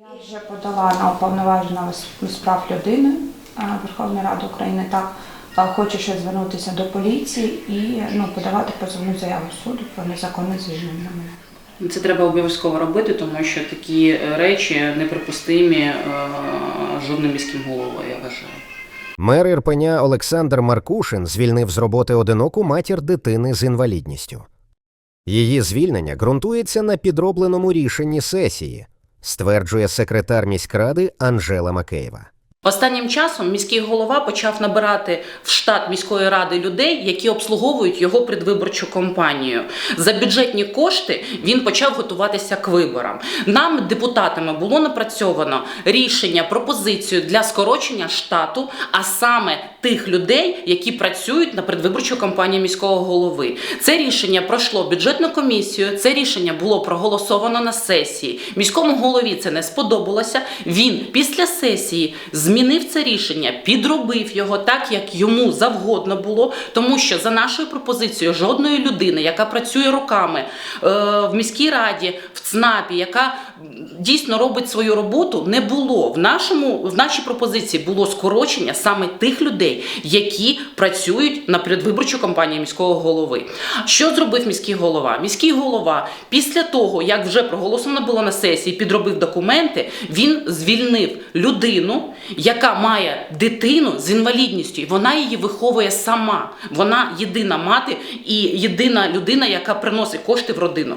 Я вже подала на уповноваженого з прав людини е, Верховної Ради України. Так Е, хочу ще звернутися до поліції і ну подавати позовну заяву суду про незаконне звільнення мене. Це треба обов'язково робити, тому що такі е, речі неприпустимі жодним міським головою, я вважаю. Мер Ірпеня Олександр Маркушин звільнив з роботи одиноку матір дитини з інвалідністю. Її звільнення ґрунтується на підробленому рішенні сесії, стверджує секретар міськради Анжела Макеєва. Останнім часом міський голова почав набирати в штат міської ради людей, які обслуговують його предвиборчу кампанію. За бюджетні кошти він почав готуватися к виборам. Нам, депутатами, було напрацьовано рішення, пропозицію для скорочення штату, а саме тих людей, які працюють на предвиборчу кампанію міського голови. Це рішення пройшло бюджетну комісію. Це рішення було проголосовано на сесії. Міському голові це не сподобалося. Він після сесії змінив це рішення, підробив його так, як йому завгодно було, тому що за нашою пропозицією жодної людини, яка працює роками е, в міській раді, в ЦНАПі, яка дійсно робить свою роботу, не було. В нашому в нашій пропозиції було скорочення саме тих людей, які працюють на передвиборчу кампанію міського голови. Що зробив міський голова? Міський голова після того, як вже проголосовано було на сесії, підробив документи, він звільнив людину, яка має дитину з інвалідністю, і вона її виховує сама. Вона єдина мати і єдина людина, яка приносить кошти в родину.